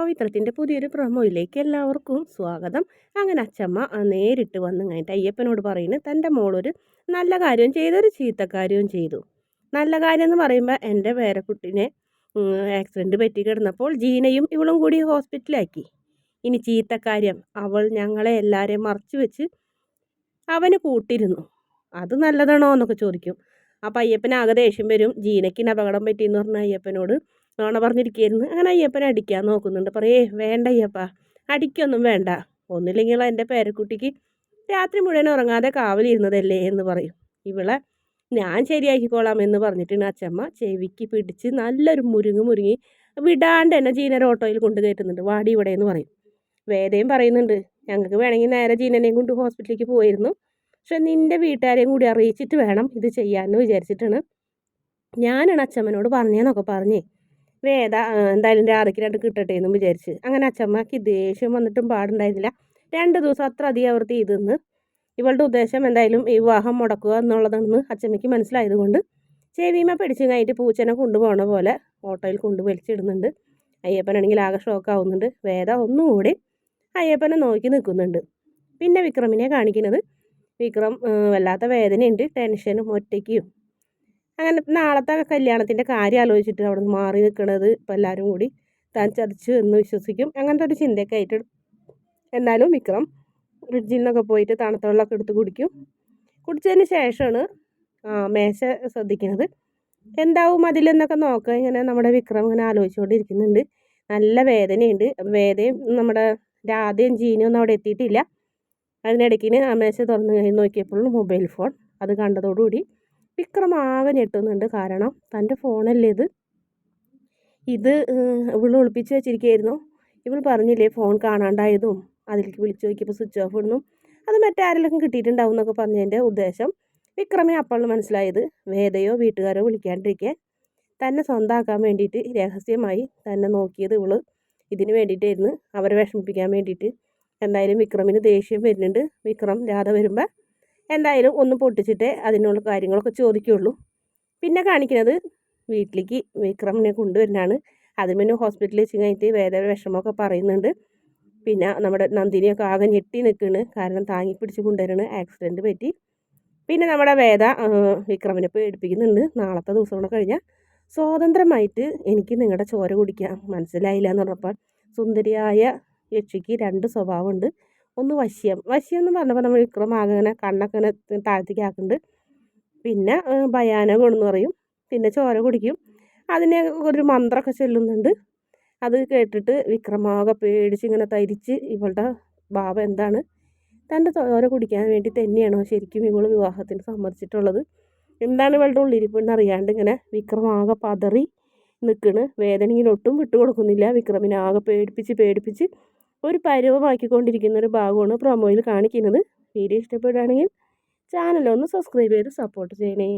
പവിത്രത്തിന്റെ പുതിയൊരു പ്രമോയിലേക്ക് എല്ലാവർക്കും സ്വാഗതം. അങ്ങനെ അച്ചമ്മ നേരിട്ട് വന്നു കഴിഞ്ഞിട്ട് അയ്യപ്പനോട് പറയുന്നത് തന്റെ മോളൊരു നല്ല കാര്യം ഒരു ചീത്ത കാര്യവും ചെയ്തു. നല്ല കാര്യം എന്ന് പറയുമ്പോൾ എന്റെ പേരക്കുട്ടിനെ ആക്സിഡന്റ് പറ്റി കിടന്നപ്പോൾ ജീനയും ഇവളും കൂടി ഹോസ്പിറ്റലാക്കി ഇനി ചീത്ത കാര്യം അവൾ ഞങ്ങളെ എല്ലാവരെയും മറച്ചു വെച്ച് അവന് കൂട്ടിരുന്നു. അത് നല്ലതാണോ എന്നൊക്കെ ചോദിക്കും. അപ്പോൾ അയ്യപ്പനാകെ ദേഷ്യം വരും. ജീനയ്ക്കിന് അപകടം പറ്റിയെന്ന് പറഞ്ഞ അയ്യപ്പനോട് നോണ പറഞ്ഞിരിക്കുകയായിരുന്നു അങ്ങനെ അയ്യപ്പനെ അടിക്കാൻ നോക്കുന്നുണ്ട്. പറയേ വേണ്ട അയ്യപ്പ അടിക്കൊന്നും വേണ്ട. ഒന്നില്ലെങ്കിൽ എന്റെ പേരക്കുട്ടിക്ക് രാത്രി മുഴുവൻ ഉറങ്ങാതെ കാവലിരുന്നതല്ലേ എന്ന് പറയും. ഇവളെ ഞാൻ ശരിയാക്കിക്കോളാം എന്ന് പറഞ്ഞിട്ടാണ് അച്ചമ്മ ചെവിക്ക് പിടിച്ച് നല്ലൊരു മുരുങ്ങ് മുരുങ്ങി വിടാണ്ട് എന്നെ ജീനരെ ഓട്ടോയിൽ കൊണ്ടു കയറ്റുന്നുണ്ട്. വാടി ഇവിടെ എന്ന് പറയും. വേദയും പറയുന്നുണ്ട് ഞങ്ങൾക്ക് വേണമെങ്കിൽ നേരെ ജീനനെയും കൊണ്ട് ഹോസ്പിറ്റലിലേക്ക് പോയിരുന്നു. പക്ഷെ നിന്റെ വീട്ടുകാരെയും കൂടി അറിയിച്ചിട്ട് വേണം ഇത് ചെയ്യാമെന്ന് വിചാരിച്ചിട്ടാണ് ഞാനാണ് അച്ചമ്മനോട് പറഞ്ഞതെന്നൊക്കെ പറഞ്ഞേ വേദ എന്തായാലും രാധയ്ക്ക് രണ്ട് കിട്ടട്ടെ എന്നും വിചാരിച്ച്. അങ്ങനെ അച്ഛമ്മക്ക് ദേഷ്യം വന്നിട്ടും പാടുണ്ടായിരുന്നില്ല. രണ്ട് ദിവസം അത്ര അധികം അവർ ചെയ്തെന്ന്. ഇവളുടെ ഉദ്ദേശം എന്തായാലും ഈ വിവാഹം മുടക്കുക എന്നുള്ളതാണെന്ന് അച്ചമ്മയ്ക്ക് മനസ്സിലായതുകൊണ്ട് ചെവിമ പിടിച്ചു കഴിഞ്ഞിട്ട് പൂച്ചനെ കൊണ്ടുപോകണ പോലെ ഓട്ടോയിൽ കൊണ്ട് വലിച്ചിടുന്നുണ്ട്. അയ്യപ്പനാണെങ്കിൽ ആകെ ഷോക്കാവുന്നുണ്ട് വേദ ഒന്നുകൂടി അയ്യപ്പനെ നോക്കി നിൽക്കുന്നുണ്ട്. പിന്നെ വിക്രമിനെ കാണിക്കുന്നത്. വിക്രം വല്ലാത്ത വേദനയുണ്ട്. ടെൻഷനും ഒറ്റയ്ക്കും. അങ്ങനെ നാളത്തെ കല്യാണത്തിന്റെ കാര്യം ആലോചിച്ചിട്ട് അവിടെ നിന്ന് മാറി നിൽക്കുന്നത് ഇപ്പോൾ എല്ലാവരും കൂടി താൻ ചതിച്ചു എന്ന് വിശ്വസിക്കും. അങ്ങനത്തെ ഒരു ചിന്തയൊക്കെ ആയിട്ട് എന്നാലും വിക്രം ഫ്രിഡ്ജിൽ നിന്നൊക്കെ പോയിട്ട് തണുത്ത വെള്ളമൊക്കെ എടുത്ത് കുടിക്കും. കുടിച്ചതിന് ശേഷമാണ് മേശ ശ്രദ്ധിക്കുന്നത്. എന്താവും അതിലെന്നൊക്കെ നോക്കുക. ഇങ്ങനെ നമ്മുടെ വിക്രം ഇങ്ങനെ ആലോചിച്ചുകൊണ്ടിരിക്കുന്നുണ്ട്. നല്ല വേദനയുണ്ട്. വേദനയും നമ്മുടെ രാധയും ജീനും ഒന്നും അവിടെ എത്തിയിട്ടില്ല. അതിനിടയ്ക്കിന് ആ മേശ തുറന്ന് കഴിഞ്ഞ് നോക്കിയപ്പോൾ മൊബൈൽ ഫോൺ. അത് കണ്ടതോടുകൂടി വിക്രം ആകെ ഞെട്ടുന്നുണ്ട്. കാരണം തന്റെ ഫോണല്ലേ ഇത് ഇത് ഇവൾ ഒളിപ്പിച്ച് വെച്ചിരിക്കുകയായിരുന്നു ഇവൾ പറഞ്ഞില്ലേ ഫോൺ കാണാണ്ടായതും അതിലേക്ക് വിളിച്ചു നോക്കിയപ്പോൾ സ്വിച്ച് ഓഫ് ഇടുന്നു. അത് മറ്റാരെങ്കിലും കിട്ടിയിട്ടുണ്ടാവും എന്നൊക്കെ പറഞ്ഞതിന്റെ ഉദ്ദേശം വിക്രമിന് അപ്പോൾ മനസ്സിലായത്. വേദയോ വീട്ടുകാരോ വിളിക്കാണ്ടിരിക്കാൻ തന്നെ സ്വന്തമാക്കാൻ വേണ്ടിയിട്ട് രഹസ്യമായി തന്നെ നോക്കിയത് ഇവൾ. ഇതിന് വേണ്ടിയിട്ടായിരുന്നു അവരെ വിഷമിപ്പിക്കാൻ വേണ്ടിയിട്ട്. എന്തായാലും വിക്രമിന് ദേഷ്യം വരുന്നുണ്ട്. വിക്രം രാധ വരുമ്പോൾ എന്തായാലും ഒന്ന് പൊട്ടിച്ചിട്ട് അതിനുള്ള കാര്യങ്ങളൊക്കെ ചോദിക്കുകയുള്ളൂ പിന്നെ കാണിക്കുന്നത് വീട്ടിലേക്ക് വിക്രമിനെ കൊണ്ടുവരുന്നതാണ്. അതിന് മുന്നേ ഹോസ്പിറ്റലിൽ വെച്ച് കഴിഞ്ഞിട്ട് വേദന വിഷമമൊക്കെ പറയുന്നുണ്ട്. പിന്നെ നമ്മുടെ നന്ദിനിയൊക്കെ ആകെ ഞെട്ടി നിൽക്കുകയാണ്. കാരണം താങ്ങി പിടിച്ച് കൊണ്ടുവരാണ് ആക്സിഡന്റ് പറ്റി. പിന്നെ നമ്മുടെ വേദ വിക്രമിനെ പേടിപ്പിക്കുന്നുണ്ട് നാളത്തെ ദിവസം കൂടെ കഴിഞ്ഞാൽ സ്വതന്ത്രമായിട്ട് എനിക്ക് നിങ്ങളുടെ ചോര കുടിക്കാം മനസ്സിലായില്ല എന്ന് പറഞ്ഞപ്പോൾ സുന്ദരിയായ യക്ഷിക്ക് രണ്ട് സ്വഭാവമുണ്ട്. ഒന്ന് വശ്യം. വശ്യം എന്ന് പറഞ്ഞപ്പോൾ നമ്മൾ വിക്രം ആകെ ഇങ്ങനെ കണ്ണൊക്കെ ഇങ്ങനെ താഴത്തേക്ക് ആക്കുന്നുണ്ട്. പിന്നെ ഭയാനകം എന്ന് പറയും. പിന്നെ ചോര കുടിക്കും. അതിനെ ഒരു മന്ത്രമൊക്കെ ചൊല്ലുന്നുണ്ട്. അത് കേട്ടിട്ട് വിക്രമാകെ പേടിച്ച് ഇങ്ങനെ തരിച്ച് ഇവളുടെ ഭാവ എന്താണ്? തന്റെ ചോര കുടിക്കാൻ വേണ്ടി തന്നെയാണോ ശരിക്കും ഇവൾ വിവാഹത്തിന് സമ്മതിച്ചിട്ടുള്ളത്? എന്താണ് ഇവളുടെ ഉള്ളിരിപ്പെന്ന് അറിയാണ്ട് ഇങ്ങനെ വിക്രമാകെ പതറി നിൽക്കണ് വേദന ഇങ്ങനെ ഒട്ടും വിട്ടുകൊടുക്കുന്നില്ല. വിക്രമിനെ ആകെ പേടിപ്പിച്ച് പേടിപ്പിച്ച് ഒരു പരുവമാക്കിക്കൊണ്ടിരിക്കുന്ന ഒരു ഭാഗമാണ് പ്രൊമോയിൽ കാണിക്കുന്നത്. വീഡിയോ ഇഷ്ടപ്പെടുകയാണെങ്കിൽ ചാനലൊന്ന് സബ്സ്ക്രൈബ് ചെയ്ത് സപ്പോർട്ട് ചെയ്യണേ.